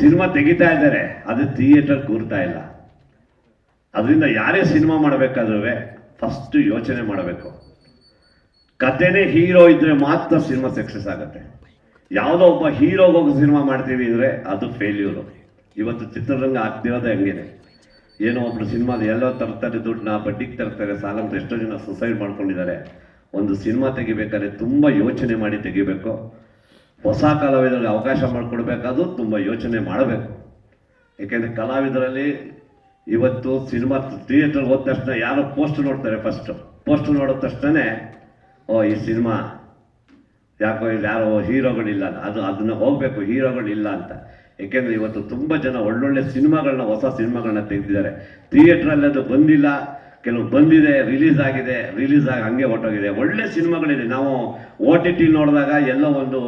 ಸಿನಿಮಾ ತೆಗಿತಾ ಇದ್ದಾರೆ, ಅದು ಥಿಯೇಟರ್ ಕೂರ್ತಾ ಇಲ್ಲ. ಅದರಿಂದ ಯಾರೇ ಸಿನಿಮಾ ಮಾಡಬೇಕಾದ್ರೂ ಫಸ್ಟ್ ಯೋಚನೆ ಮಾಡಬೇಕು. ಕತೆನೇ ಹೀರೋ ಇದ್ರೆ ಮಾತ್ರ ಸಿನಿಮಾ ಸಕ್ಸಸ್ ಆಗುತ್ತೆ. ಯಾವುದೋ ಒಬ್ಬ ಹೀರೋಗೆ ಹೋಗಿ ಸಿನಿಮಾ ಮಾಡ್ತೀವಿ ಅಂದರೆ ಅದು ಫೇಲ್ಯೂರು ಇವತ್ತು ಚಿತ್ರರಂಗ ಆಗ್ತಿರೋದೇ ಹಂಗೇನೆ. ಏನೋ ಒಬ್ರು ಸಿನಿಮಾದ ಎಲ್ಲೋ ತರ್ತಾರೆ ದುಡ್ಡನ್ನ ಬಡ್ಡಿಗೆ ತರ್ತಾರೆ ಸಾಲ ಅಂತ ಎಷ್ಟೋ ಜನ ಸುಸೈಡ್ ಮಾಡ್ಕೊಂಡಿದ್ದಾರೆ. ಒಂದು ಸಿನಿಮಾ ತೆಗಿಬೇಕಾದ್ರೆ ತುಂಬ ಯೋಚನೆ ಮಾಡಿ ತೆಗಿಬೇಕು. ಹೊಸ ಕಲಾವಿದರಿಗೆ ಅವಕಾಶ ಮಾಡಿಕೊಡ್ಬೇಕಾದ್ರೂ ತುಂಬ ಯೋಚನೆ ಮಾಡಬೇಕು. ಏಕೆಂದರೆ ಕಲಾವಿದರಲ್ಲಿ ಇವತ್ತು ಸಿನಿಮಾ ಥಿಯೇಟರ್ ಹೋದ ತಕ್ಷಣ ಯಾರೋ ಪೋಸ್ಟ್ ನೋಡ್ತಾರೆ ಫಸ್ಟು ಪೋಸ್ಟ್ ನೋಡಿದ ತಕ್ಷಣ ಓ, ಈ ಸಿನಿಮಾ ಯಾಕೋ ಇಲ್ಲಿ ಯಾರೋ ಹೀರೋಗಳಿಲ್ಲ, ಅದು ಅದನ್ನ ಹೋಗಬೇಕು, ಹೀರೋಗಳಿಲ್ಲ ಅಂತ. ಏಕೆಂದರೆ ಇವತ್ತು ತುಂಬ ಜನ ಒಳ್ಳೊಳ್ಳೆ ಸಿನಿಮಾಗಳನ್ನ, ಹೊಸ ಸಿನಿಮಾಗಳನ್ನ ತೆಗೆದಿದ್ದಾರೆ. ಥಿಯೇಟ್ರಲ್ಲಿ ಅದು ಬಂದಿಲ್ಲ. ಕೆಲವು ಬಂದಿದೆ ರಿಲೀಸ್ ಆಗಿದೆ ರಿಲೀಸ್ ಆಗಿ ಹಂಗೆ ಹೊರಟೋಗಿದೆ. ಒಳ್ಳೆ ಸಿನಿಮಾಗಳಿದೆ. ನಾವು ಓ ಟಿ ಟಿ ನೋಡಿದಾಗ, ಎಲ್ಲೋ ಒಂದು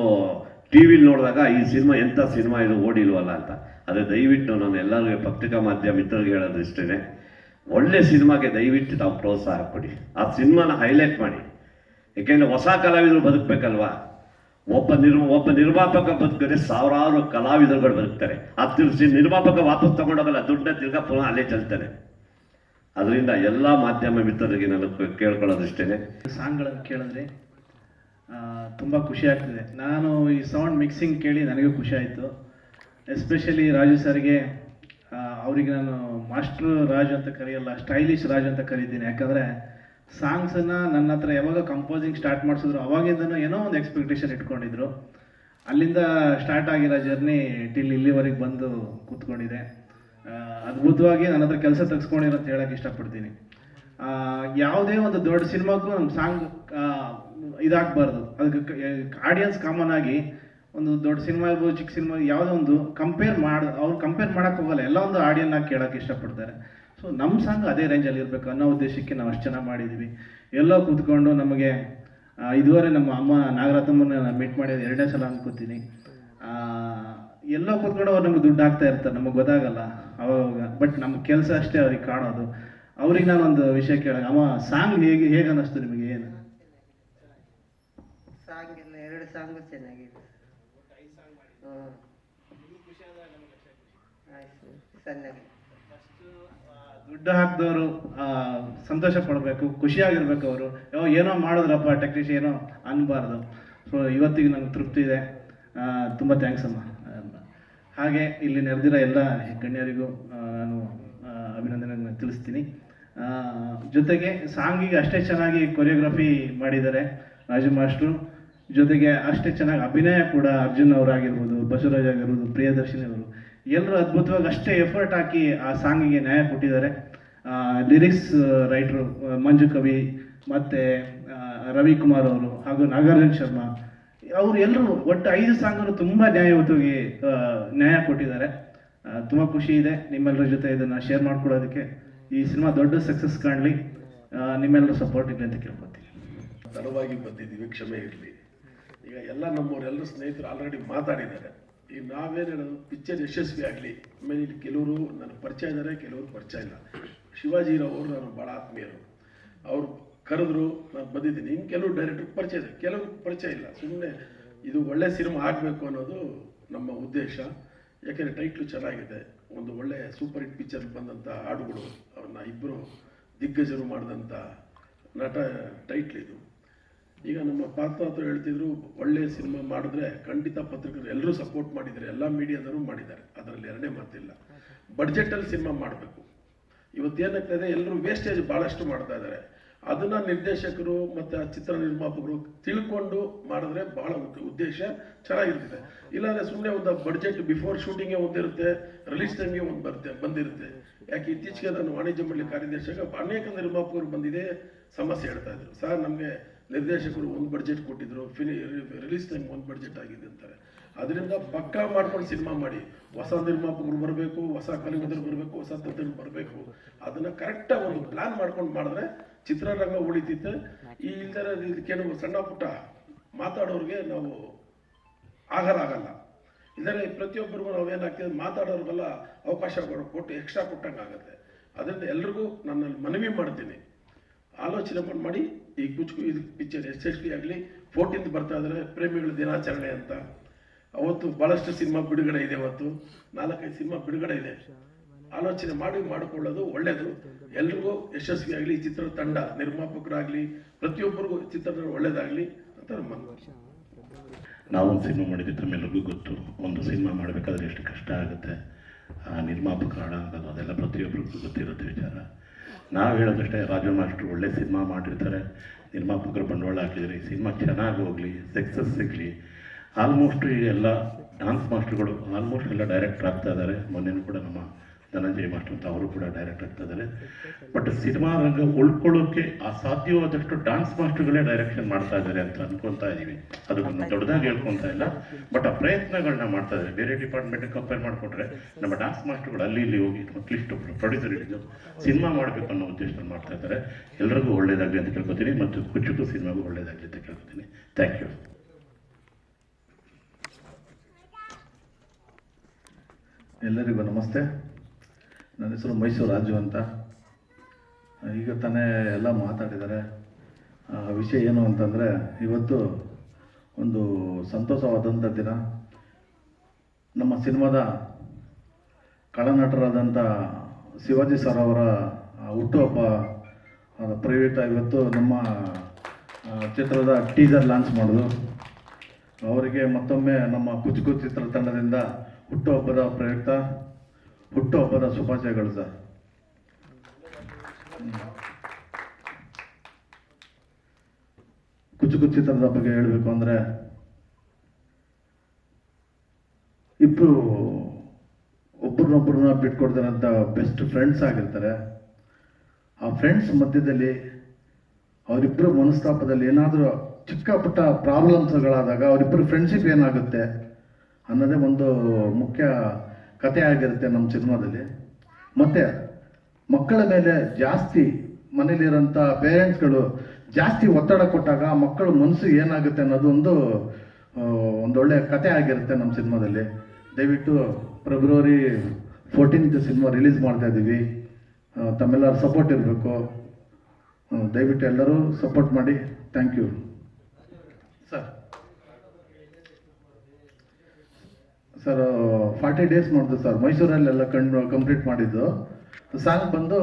ಟಿ ವಿಲಿ ನೋಡಿದಾಗ, ಈ ಸಿನಿಮಾ, ಎಂಥ ಸಿನಿಮಾ ಇದು ಓಡಿಲ್ವಲ್ಲ ಅಂತ. ಅದೇ ದಯವಿಟ್ಟು ನಾನು ಎಲ್ಲರಿಗೂ ಪತ್ರಿಕಾ ಮಾಧ್ಯಮ ಮಿತ್ರರಿಗೆ ಹೇಳೋದು ಇಷ್ಟೇ ಒಳ್ಳೆ ಸಿನಿಮಾಗೆ ದಯವಿಟ್ಟು ತಾವು ಪ್ರೋತ್ಸಾಹ ಕೊಡಿ. ಆ ಸಿನಿಮಾನ ಹೈಲೈಟ್ ಮಾಡಿ. ಏಕೆಂದರೆ ಹೊಸ ಕಲಾವಿದರು ಬದುಕಬೇಕಲ್ವಾ? ಒಬ್ಬ ನಿರ್ ಒಬ್ಬ ನಿರ್ಮಾಪಕ ಬದುಕಿದ್ರೆ ಸಾವಿರಾರು ಕಲಾವಿದರುಗಳು ಬದುಕ್ತಾರೆ. ಆ ತಿರ್ಸಿ ನಿರ್ಮಾಪಕ ವಾಪಸ್ ತಗೊಂಡೋಗಲ್ಲ, ದುಡ್ಡ ತಿರ್ಗಾ ಪುನಃ ಅಲ್ಲೇ ಚೆಲ್ತಾನೆ. ಅದರಿಂದ ಎಲ್ಲ ಮಾಧ್ಯಮ ಮಿತ್ರರಿಗೆ ನಾನು ಕೇಳ್ಕೊಳ್ಳೋದಿಷ್ಟೇ ಸಾಂಗ್ಗಳನ್ನು ಕೇಳಿದ್ರೆ ತುಂಬ ಖುಷಿ ಆಗ್ತಿದೆ. ನಾನು ಈ ಸೌಂಡ್ ಮಿಕ್ಸಿಂಗ್ ಕೇಳಿ ನನಗೂ ಖುಷಿ ಆಯಿತು. ಎಸ್ಪೆಷಲಿ ರಾಜು ಸರ್ಗೆ ಅವರಿಗೆ ನಾನು ಮಾಸ್ಟ್ರು ರಾಜು ಅಂತ ಕರೆಯಲ್ಲ, ಸ್ಟೈಲಿಶ್ ರಾಜು ಅಂತ ಕರೀತೀನಿ. ಯಾಕಂದರೆ ಸಾಂಗ್ಸನ್ನು ನನ್ನ ಹತ್ರ ಯಾವಾಗ ಕಂಪೋಸಿಂಗ್ ಸ್ಟಾರ್ಟ್ ಮಾಡಿಸಿದ್ರು, ಅವಾಗಿಂದನೂ ಏನೋ ಒಂದು ಎಕ್ಸ್ಪೆಕ್ಟೇಷನ್ ಇಟ್ಕೊಂಡಿದ್ರು. ಅಲ್ಲಿಂದ ಸ್ಟಾರ್ಟ್ ಆಗಿರೋ ಜರ್ನಿ ಟಿಲ್ ಇಲ್ಲಿವರೆಗೆ ಬಂದು ಕೂತ್ಕೊಂಡಿದೆ. ಅದ್ಭುತವಾಗಿ ನನ್ನ ಹತ್ರ ಕೆಲಸ ತೆಗೆಸ್ಕೊಂಡಿರೋ ಅಂತ ಹೇಳಕ್ಕೆ ಇಷ್ಟಪಡ್ತೀನಿ. ಯಾವುದೇ ಒಂದು ದೊಡ್ಡ ಸಿನಿಮಾಗೂ ನಮ್ಮ ಸಾಂಗ್ ಇದಾಗಬಾರ್ದು. ಅದಕ್ಕೆ ಆಡಿಯನ್ಸ್ ಕಾಮನ್ ಆಗಿ ಒಂದು ದೊಡ್ಡ ಸಿನಿಮಾ ಇರ್ಬೋದು ಚಿಕ್ಕ ಸಿನಿಮಾ ಯಾವುದೋ ಒಂದು ಕಂಪೇರ್ ಮಾಡಿ, ಅವ್ರು ಕಂಪೇರ್ ಮಾಡೋಕ್ಕೆ ಹೋಗಲ್ಲ. ಎಲ್ಲ ಒಂದು ಆಡಿಯನ್ ಆಗಿ ಕೇಳೋಕ್ಕೆ ಇಷ್ಟಪಡ್ತಾರೆ. ಸೊ ನಮ್ಮ ಸಾಂಗ್ ಅದೇ ರೇಂಜಲ್ಲಿ ಇರಬೇಕು ಅನ್ನೋ ಉದ್ದೇಶಕ್ಕೆ ನಾವು ಅಷ್ಟು ಚೆನ್ನಾಗಿ ಮಾಡಿದ್ದೀವಿ ಎಲ್ಲೋ ಕೂತ್ಕೊಂಡು ನಮಗೆ ಇದುವರೆ ನಮ್ಮ ಅಮ್ಮ ನಾಗರತ್ನಮ್ಮನ ಮೀಟ್ ಮಾಡಿದ ಎರಡನೇ ಸಲ ಅನ್ಕೋತೀನಿ. ಆ, ಎಲ್ಲೋ ಕೂತ್ಕೊಂಡು ಅವ್ರು ನಮ್ಗೆ ದುಡ್ಡು ಹಾಕ್ತಾ ಇರ್ತಾರೆ ನಮಗೆ ಗೊತ್ತಾಗಲ್ಲ ಅವಾಗ. ಬಟ್ ನಮ್ಮ ಕೆಲಸ ಅಷ್ಟೇ ಅವ್ರಿಗೆ ಕಾಣೋದು. ಅವ್ರಿಗೆ ನಾನೊಂದು ವಿಷಯ ಕೇಳಿ ಅಮ್ಮ ಸಾಂಗ್ ಹೇಗೆ ಹೇಗೆ ಅನ್ನಿಸ್ತು ನಿಮಗೆ ಏನು? ಸಾಂಗ್ ಎಲ್ಲ ಎರಡು ಸಾಂಗು ಚೆನ್ನಾಗಿದೆ. ಹ್ಮ್. ದುಡ್ಡು ಹಾಕಿದವರು ಸಂತೋಷ ಪಡಬೇಕು, ಖುಷಿಯಾಗಿರ್ಬೇಕು ಅವರು. ಏನೋ ಮಾಡಿದ್ರಪ್ಪ ಟೆಕ್ನಿಷಿಯನ್, ಏನೋ ಸೊ ಇವತ್ತಿಗೆ ನನಗೆ ತೃಪ್ತಿ ಇದೆ. ತುಂಬ ಥ್ಯಾಂಕ್ಸ್ ಅಮ್ಮ. ಹಾಗೆ ಇಲ್ಲಿ ನೆರೆದಿರೋ ಎಲ್ಲ ಗಣ್ಯರಿಗೂ ನಾನು ಅಭಿನಂದನೆ ತಿಳಿಸ್ತೀನಿ. ಜೊತೆಗೆ ಸಾಂಗಿಗೆ ಅಷ್ಟೇ ಚೆನ್ನಾಗಿ ಕೊರಿಯೋಗ್ರಫಿ ಮಾಡಿದ್ದಾರೆ ರಾಜು ಮಾಸ್ಟ್ರು. ಜೊತೆಗೆ ಅಷ್ಟೇ ಚೆನ್ನಾಗಿ ಅಭಿನಯ ಕೂಡ ಅರ್ಜುನ್ ಅವರಾಗಿರ್ಬೋದು, ಬಸವರಾಜ್ ಆಗಿರ್ಬೋದು ಪ್ರಿಯದರ್ಶಿನಿ ಅವರು ಎಲ್ಲರೂ ಅದ್ಭುತವಾಗಿ ಅಷ್ಟೇ ಎಫರ್ಟ್ ಹಾಕಿ ಆ ಸಾಂಗಿಗೆ ನ್ಯಾಯ ಕೊಟ್ಟಿದ್ದಾರೆ. ಲಿರಿಕ್ಸ್ ರೈಟ್ರು ಮಂಜು ಕವಿ ಮತ್ತು ರವಿಕುಮಾರ್ ಅವರು ಹಾಗೂ ನಾಗಾರ್ಜುನ್ ಶರ್ಮಾ, ಅವರು ಎಲ್ಲರೂ ಒಟ್ಟು ಐದು ಸಾಂಗನ್ನು ತುಂಬ ನ್ಯಾಯಯುತವಾಗಿ ನ್ಯಾಯ ಕೊಟ್ಟಿದ್ದಾರೆ. ತುಂಬ ಖುಷಿ ಇದೆ ನಿಮ್ಮೆಲ್ಲರ ಜೊತೆ ಇದನ್ನು ಶೇರ್ ಮಾಡ್ಕೊಳ್ಳೋದಕ್ಕೆ ಈ ಸಿನಿಮಾ ದೊಡ್ಡ ಸಕ್ಸಸ್ ಕಾಣಲಿ. ನಿಮ್ಮೆಲ್ಲರ ಸಪೋರ್ಟ್ ಇರಲಿ ಅಂತ ಕೇಳ್ಕೊತೀನಿ ತಡವಾಗಿ ಬಂದಿದ್ದೀವಿ, ಕ್ಷಮೆ ಇರಲಿ. ಈಗ ಎಲ್ಲ ನಮ್ಮವರೆಲ್ಲರೂ ಸ್ನೇಹಿತರು ಆಲ್ರೆಡಿ ಮಾತಾಡಿದ್ದಾರೆ. ಈಗ ನಾವೇನು ಹೇಳೋದು, ಪಿಕ್ಚರ್ ಯಶಸ್ವಿ ಆಗಲಿ. ಆಮೇಲೆ ಇಲ್ಲಿ ಕೆಲವರು ನನಗೆ ಪರಿಚಯ ಇದ್ದಾರೆ ಕೆಲವರು ಪರಿಚಯ ಇಲ್ಲ. ಶಿವಾಜಿರವರು ನಾನು ಭಾಳ ಆತ್ಮೀಯರು. ಅವರು ಕರೆದ್ರು, ನಾನು ಬಂದಿದ್ದೀನಿ. ಇನ್ನು ಕೆಲವರು ಡೈರೆಕ್ಟರ್ ಪರಿಚಯ ಇದೆ ಕೆಲವರು ಪರಿಚಯ ಇಲ್ಲ. ಸುಮ್ಮನೆ ಇದು ಒಳ್ಳೆ ಸಿನಿಮಾ ಆಗಬೇಕು ಅನ್ನೋದು ನಮ್ಮ ಉದ್ದೇಶ. ಯಾಕೆಂದರೆ ಟೈಟ್ಲು ಚೆನ್ನಾಗಿದೆ. ಒಂದು ಒಳ್ಳೆ ಸೂಪರ್ ಹಿಟ್ ಪಿಕ್ಚರ್ ಬಂದಂಥ ಹಾಡುಗಳು, ಅವ್ರನ್ನ ಇಬ್ಬರು ದಿಗ್ಗಜರು ಮಾಡಿದಂಥ ನಟ ಟೈಟ್ಲ್ ಇದು. ಈಗ ನಮ್ಮ ಪಾತ್ರ ಹೇಳ್ತಿದ್ರು, ಒಳ್ಳೆ ಸಿನಿಮಾ ಮಾಡಿದ್ರೆ ಖಂಡಿತ ಪತ್ರಕರ್ತರು ಎಲ್ಲರೂ ಸಪೋರ್ಟ್ ಮಾಡಿದ್ದಾರೆ. ಎಲ್ಲ ಮೀಡಿಯಾದವರು ಮಾಡಿದ್ದಾರೆ. ಅದರಲ್ಲಿ ಎರಡನೇ ಮಾತಿಲ್ಲ. ಬಡ್ಜೆಟಲ್ಲಿ ಸಿನಿಮಾ ಮಾಡಬೇಕು. ಇವತ್ತೇನಾಗ್ತದೆ ಎಲ್ಲರೂ ವೇಸ್ಟೇಜ್ ಭಾಳಷ್ಟು ಮಾಡ್ತಾ ಇದ್ದಾರೆ. ಅದನ್ನು ನಿರ್ದೇಶಕರು ಮತ್ತು ಚಿತ್ರ ನಿರ್ಮಾಪಕರು ತಿಳ್ಕೊಂಡು ಮಾಡಿದ್ರೆ ಭಾಳ ಉದ್ದೇಶ ಚೆನ್ನಾಗಿರ್ತದೆ. ಇಲ್ಲಾಂದರೆ ಸುಮ್ಮನೆ ಒಂದು ಬಡ್ಜೆಟ್ ಬಿಫೋರ್ ಶೂಟಿಂಗೇ ಒಂದಿರುತ್ತೆ ರಿಲೀಸ್ ಟೈಮ್ಗೆ ಒಂದು ಬರುತ್ತೆ, ಬಂದಿರುತ್ತೆ. ಯಾಕೆ ಇತ್ತೀಚೆಗೆ ನಾನು ವಾಣಿಜ್ಯ ಮಂಡಳಿ ಕಾರ್ಯದರ್ಶಕ ಅನೇಕ ನಿರ್ಮಾಪಕರು ಬಂದಿದೆ, ಸಮಸ್ಯೆ ಹೇಳ್ತಾ ಇದ್ರು. ಸರ್, ನಮಗೆ ನಿರ್ದೇಶಕರು ಒಂದು ಬಡ್ಜೆಟ್ ಕೊಟ್ಟಿದ್ರು ಫಿಲಿ ರಿಲೀಸ್ ಟೈಮ್ ಒಂದು ಬಡ್ಜೆಟ್ ಆಗಿದೆ ಅಂತಾರೆ. ಅದರಿಂದ ಪಕ್ಕಾ ಮಾಡ್ಕೊಂಡು ಸಿನಿಮಾ ಮಾಡಿ, ಹೊಸ ನಿರ್ಮಾಪಕರು ಬರಬೇಕು, ಹೊಸ ಕಲಾವಿದರು ಬರಬೇಕು, ಹೊಸ ತಂತ್ರಗಳು ಬರಬೇಕು. ಅದನ್ನು ಕರೆಕ್ಟಾಗಿ ಒಂದು ಪ್ಲಾನ್ ಮಾಡ್ಕೊಂಡು ಮಾಡಿದ್ರೆ ಚಿತ್ರರಂಗ ಉಳಿತಿತ್ತು. ಈ ಇಲ್ದರ ಕೆಲವು ಸಣ್ಣ ಪುಟ್ಟ ಮಾತಾಡೋರಿಗೆ ನಾವು ಆಹಾರ ಆಗಲ್ಲ. ಇಲ್ಲದ್ರೆ ಪ್ರತಿಯೊಬ್ಬರಿಗೂ ನಾವೇನಾಗ್ತದೆ, ಮಾತಾಡೋರಿಗೆಲ್ಲ ಅವಕಾಶ ಕೊಟ್ಟು ಎಕ್ಸ್ಟ್ರಾ ಕೊಟ್ಟಂಗೆ ಆಗುತ್ತೆ ಅದರಿಂದ ಎಲ್ರಿಗೂ ನಾನು ಮನವಿ ಮಾಡ್ತೀನಿ. ಆಲೋಚನೆ ಮಾಡಿ ಈ ಕುಚ್ಕು ಇದು ಪಿಕ್ಚರ್ ಯಶಸ್ವಿ ಆಗಲಿ ಫೋರ್ಟೀನ್ತ್ ಬರ್ತಾ ಇದ್ದಾರೆ ಪ್ರೇಮಿಗಳ ದಿನಾಚರಣೆ ಅಂತ. ಅವತ್ತು ಭಾಳಷ್ಟು ಸಿನಿಮಾ ಬಿಡುಗಡೆ ಇದೆ ಅವತ್ತು. ನಾಲ್ಕೈದು ಸಿನಿಮಾ ಬಿಡುಗಡೆ ಇದೆ. ಆಲೋಚನೆ ಮಾಡಿ ಮಾಡಿಕೊಳ್ಳೋದು ಒಳ್ಳೆಯದು ಎಲ್ರಿಗೂ ಯಶಸ್ವಿ ಆಗಲಿ ಚಿತ್ರ ತಂಡ ನಿರ್ಮಾಪಕರಾಗಲಿ, ಪ್ರತಿಯೊಬ್ಬರಿಗೂ ಚಿತ್ರ ಒಳ್ಳೆಯದಾಗಲಿ ಅಂತ ನಮ್ಮ. ನಾವೊಂದು ಸಿನಿಮಾ ಮಾಡಿದ್ವಿ ತಮ್ಮೆಲ್ಲರಿಗೂ ಗೊತ್ತು. ಒಂದು ಸಿನಿಮಾ ಮಾಡಬೇಕಾದ್ರೆ ಎಷ್ಟು ಕಷ್ಟ ಆಗುತ್ತೆ. ನಿರ್ಮಾಪಕರು ಹಣ ಆಗೋದು ಅದೆಲ್ಲ ಪ್ರತಿಯೊಬ್ಬರಿಗೂ ಗೊತ್ತಿರುತ್ತೆ ವಿಚಾರ. ನಾವು ಹೇಳೋದಷ್ಟೇ ರಾಜು ಮಾಸ್ಟ್ರು ಒಳ್ಳೆ ಸಿನಿಮಾ ಮಾಡಿರ್ತಾರೆ. ನಿರ್ಮಾಪಕರು ಬಂಡವಾಳ ಹಾಕಿದರೆ ಈ ಸಿನಿಮಾ ಚೆನ್ನಾಗಿ ಹೋಗಲಿ ಸಕ್ಸಸ್ ಸಿಗಲಿ. ಆಲ್ಮೋಸ್ಟ್ ಎಲ್ಲ ಡಾನ್ಸ್ ಮಾಸ್ಟ್ರುಗಳು ಆಲ್ಮೋಸ್ಟ್ ಎಲ್ಲ ಡೈರೆಕ್ಟ್ರ್ ಆಗ್ತಾ ಇದ್ದಾರೆ. ಮೊನ್ನೆನೂ ಕೂಡ ನಮ್ಮ ಧನಂಜಯ ಮಾಸ್ಟರ್ ಅಂತ ಅವರು ಕೂಡ ಡೈರೆಕ್ಟ್ ಆಗ್ತಾ ಇದ್ದಾರೆ ಬಟ್ ಸಿನಿಮಾ ರಂಗ ಉಳ್ಕೊಳ್ಳೋಕೆ ಅಸಾಧ್ಯವಾದಷ್ಟು ಡಾನ್ಸ್ ಮಾಸ್ಟರ್ಗಳೇ ಡೈರೆಕ್ಷನ್ ಮಾಡ್ತಾ ಇದ್ದಾರೆ ಅಂತ ಅನ್ಕೊಂತಾ ಇದ್ದೀವಿ ಅದು ಒಂದು ದೊಡ್ಡದಾಗಿ ಹೇಳ್ಕೊತಾ ಇಲ್ಲ. ಬಟ್ ಆ ಪ್ರಯತ್ನಗಳನ್ನ ಮಾಡ್ತಾ ಇದ್ದಾರೆ. ಬೇರೆ ಡಿಪಾರ್ಟ್ಮೆಂಟ್ ಕಂಪೇರ್ ಮಾಡಿಕೊಂಡ್ರೆ ನಮ್ಮ ಡಾನ್ಸ್ ಮಾಸ್ಟರ್ಗಳು ಅಲ್ಲಿ ಇಲ್ಲಿ ಹೋಗಿ ಅಟ್ಲೀಸ್ಟ್ ಒಬ್ಬರು ಪ್ರೊಡ್ಯೂಸರ್ ಹಿಡಿದು ಸಿನಿಮಾ ಮಾಡಬೇಕು ಅನ್ನೋ ಉದ್ದೇಶದಲ್ಲಿ ಮಾಡ್ತಾ ಇದ್ದಾರೆ. ಎಲ್ರಿಗೂ ಒಳ್ಳೇದಾಗಲಿ ಅಂತ ಕೇಳ್ಕೊತೀನಿ ಮತ್ತು ಕುಚ್ಚುಕು ಸಿನಿಮಾಗೂ ಒಳ್ಳೇದಾಗಲಿ ಅಂತ ಕೇಳ್ಕೊತೀನಿ. ಥ್ಯಾಂಕ್ ಯು ಎಲ್ಲರಿಗೂ ನಮಸ್ತೆ. ನನ್ನ ಹೆಸರು ಮೈಸೂರು ರಾಜು ಅಂತ. ಈಗ ತಾನೇ ಎಲ್ಲ ಮಾತಾಡಿದ್ದಾರೆ. ವಿಷಯ ಏನು ಅಂತಂದರೆ, ಇವತ್ತು ಒಂದು ಸಂತೋಷವಾದಂಥ ದಿನ. ನಮ್ಮ ಸಿನಿಮಾದ ಕಳನಟರಾದಂಥ ಶಿವಾಜಿ ಸರ್ ಅವರ ಹುಟ್ಟುಹಬ್ಬ ಪ್ರೈವೇಟ್ ಇವತ್ತು ನಮ್ಮ ಚಿತ್ರದ ಟೀಸರ್ ಲಾಂಚ್ ಮಾಡೋದು. ಅವರಿಗೆ ಮತ್ತೊಮ್ಮೆ ನಮ್ಮ ಕುಚುಕು ಚಿತ್ರತಂಡದಿಂದ ಹುಟ್ಟುಹಬ್ಬದ ಪ್ರಯುಕ್ತ. ಹುಟ್ಟುಹಬ್ಬದ ಶುಭಾಶಯಗಳು ಸರ್ ಚಿತ್ರದ ಬಗ್ಗೆ ಹೇಳಬೇಕು ಅಂದರೆ ಇಬ್ಬರು ಒಬ್ಬರನ್ನೊಬ್ಬರನ್ನ ಬಿಟ್ಕೊಡ್ತಾರಂತ ಬೆಸ್ಟ್ ಫ್ರೆಂಡ್ಸ್ ಆಗಿರ್ತಾರೆ. ಆ ಫ್ರೆಂಡ್ಸ್ ಮಧ್ಯದಲ್ಲಿ ಅವರಿಬ್ಬರ ಮನಸ್ತಾಪದಲ್ಲಿ ಏನಾದರೂ ಚಿಕ್ಕ ಪುಟ್ಟ ಪ್ರಾಬ್ಲಮ್ಸ್ಗಳಾದಾಗ ಅವರಿಬ್ಬರ ಫ್ರೆಂಡ್ಶಿಪ್ ಏನಾಗುತ್ತೆ ಅನ್ನೋದೇ ಒಂದು ಮುಖ್ಯ ಕಥೆ ಆಗಿರುತ್ತೆ ನಮ್ಮ ಸಿನಿಮಾದಲ್ಲಿ. ಮತ್ತು ಮಕ್ಕಳ ಮೇಲೆ ಜಾಸ್ತಿ ಮನೇಲಿರೋಂಥ ಪೇರೆಂಟ್ಸ್ಗಳು ಜಾಸ್ತಿ ಒತ್ತಡ ಕೊಟ್ಟಾಗ ಮಕ್ಕಳ ಮನಸ್ಸು ಏನಾಗುತ್ತೆ ಅನ್ನೋದು ಒಂದು ಒಂದೊಳ್ಳೆ ಕತೆ ಆಗಿರುತ್ತೆ ನಮ್ಮ ಸಿನಿಮಾದಲ್ಲಿ. ದಯವಿಟ್ಟು ಫೆಬ್ರವರಿ ಫೋರ್ಟೀನ್ತ್ ಸಿನಿಮಾ ರಿಲೀಸ್ ಮಾಡ್ತಾ ಇದ್ದೀವಿ. ತಮ್ಮೆಲ್ಲರ ಸಪೋರ್ಟ್ ಇರಬೇಕು. ದಯವಿಟ್ಟು ಎಲ್ಲರೂ ಸಪೋರ್ಟ್ ಮಾಡಿ. Thank you sir sir forty days ಮಾಡಿದ್ದು ಸರ್ ಮೈಸೂರಲ್ಲೆಲ್ಲ ಕಂಡು ಕಂಪ್ಲೀಟ್ ಮಾಡಿದ್ದು. ಸಾಂಗ್ ಬಂದು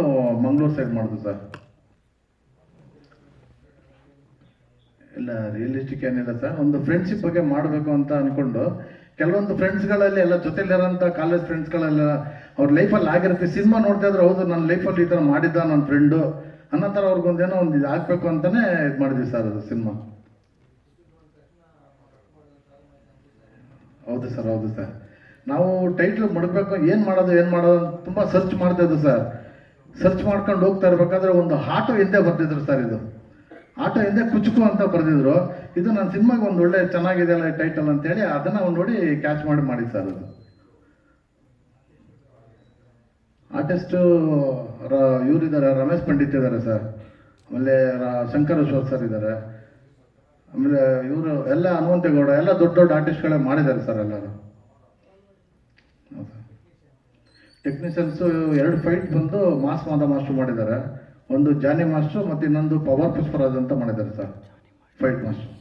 ಮಂಗಳೂರು ಸೈಡ್ ಮಾಡಿದ್ದು ಸರ್ ಇಲ್ಲ ರಿಯಲಿಸ್ಟಿಕ್ ಏನಿಲ್ಲ ಸರ್ ಒಂದು ಫ್ರೆಂಡ್ಶಿಪ್ ಬಗ್ಗೆ ಮಾಡಬೇಕು ಅಂತ ಅಂದ್ಕೊಂಡು ಕೆಲವೊಂದು ಫ್ರೆಂಡ್ಸ್ಗಳಲ್ಲಿ ಎಲ್ಲ ಜೊತೆಲಿರೋಂಥ ಕಾಲೇಜ್ ಫ್ರೆಂಡ್ಸ್ಗಳೆಲ್ಲ ಅವ್ರ ಲೈಫಲ್ಲಿ ಆಗಿರುತ್ತೆ. ಸಿನಿಮಾ ನೋಡ್ತಾ ಇದ್ರೆ ಹೌದು ನನ್ನ ಲೈಫಲ್ಲಿ ಈ ಥರ ಮಾಡಿದ್ದ ನನ್ನ ಫ್ರೆಂಡು ಅನ್ನೋ ಥರ ಅವ್ರಿಗೊಂದೇನೋ ಒಂದು ಇದು ಆಗಬೇಕು ಅಂತಲೇ ಇದು ಮಾಡಿದ್ವಿ ಸರ್ ಅದು ಸಿನಿಮಾ ಹೌದು ಸರ್ ಹೌದು ಸರ್. ನಾವು ಟೈಟ್ಲ್ ಮಡಗಬೇಕು ಏನು ಮಾಡೋದು ಏನು ಮಾಡೋದು ಅಂತ ತುಂಬ ಸರ್ಚ್ ಮಾಡ್ತಾ ಇದ್ವು ಸರ್. ಸರ್ಚ್ ಮಾಡ್ಕೊಂಡು ಹೋಗ್ತಾ ಇರಬೇಕಾದ್ರೆ ಒಂದು ಆಟೋ ಹಿಂದೆ ಬರ್ತಿದ್ರು ಸರ್ ಇದು. ಆಟೋ ಹಿಂದೆ ಕುಚುಕು ಅಂತ ಬರೆದಿದ್ರು. ಇದು ನನ್ನ ಸಿನಿಮಾಗೆ ಒಂದು ಒಳ್ಳೆ ಚೆನ್ನಾಗಿದೆ ಅಲ್ಲ ಟೈಟಲ್ ಅಂತೇಳಿ, ಅದನ್ನು ಒಂದು ನೋಡಿ ಕ್ಯಾಚ್ ಮಾಡಿ ಮಾಡಿ ಸರ್ ಅದು. ಆರ್ಟಿಸ್ಟು ರ, ಇವರಿದ್ದಾರೆ, ರಮೇಶ್ ಪಂಡಿತ್ ಇದ್ದಾರೆ ಸರ್. ಆಮೇಲೆ ರ- ಶಂಕರ್ ಅಶ್ವಥ್ ಸರ್ ಇದ್ದಾರೆ. ಆಮೇಲೆ ಇವರು ಎಲ್ಲ ಹನುಮಂತೇಗೌಡ, ಎಲ್ಲ ದೊಡ್ಡ ದೊಡ್ಡ ಆರ್ಟಿಸ್ಟ್ಗಳೇ ಮಾಡಿದ್ದಾರೆ ಸರ್ ಎಲ್ಲರೂ. ಟೆಕ್ನಿಷಿಯನ್ಸು ಎರಡು ಫೈಟ್ ಬಂದು ಮಾಸ್ ಮಾದ ಮಾಸ್ಟರ್ ಮಾಡಿದ್ದಾರೆ. ಒಂದು ಜಾನಿ ಮಾಸ್ಟರ್ ಮತ್ತು ಇನ್ನೊಂದು ಪವರ್ ಪುಷ್ಪರಾಜ್ ಅಂತ ಮಾಡಿದ್ದಾರೆ ಸರ್ ಫೈಟ್ ಮಾಸ್ಟರ್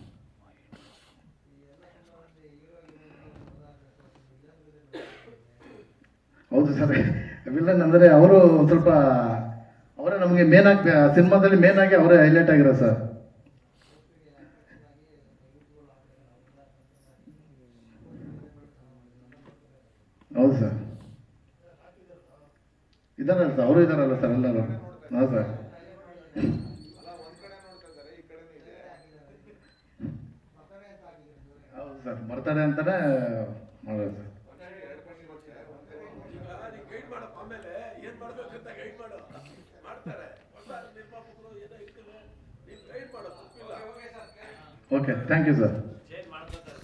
ಹೌದು ಸರ್ ವಿಲನ್ ಅಂದರೆ ಅವರು ಸ್ವಲ್ಪ, ಅವರೇ ನಮಗೆ ಮೇನ್ ಆಗಿ ಸಿನಿಮಾದಲ್ಲಿ ಮೇನ್ ಆಗಿ ಅವರೇ ಹೈಲೈಟ್ ಆಗಿರೋ ಸರ್. ಹೌದು ಸರ್. ಇದಾರಲ್ಲ ಸರ್, ಅವರು ಇದಾರಲ್ಲ ಸರ್, ಎಲ್ಲರೂ. ಹಾಂ ಸರ್. ಹೌದು ಸರ್ ಬರ್ತಾರೆ ಅಂತಾನೆ ಮಾಡೋದು sir. Okay thank you sir.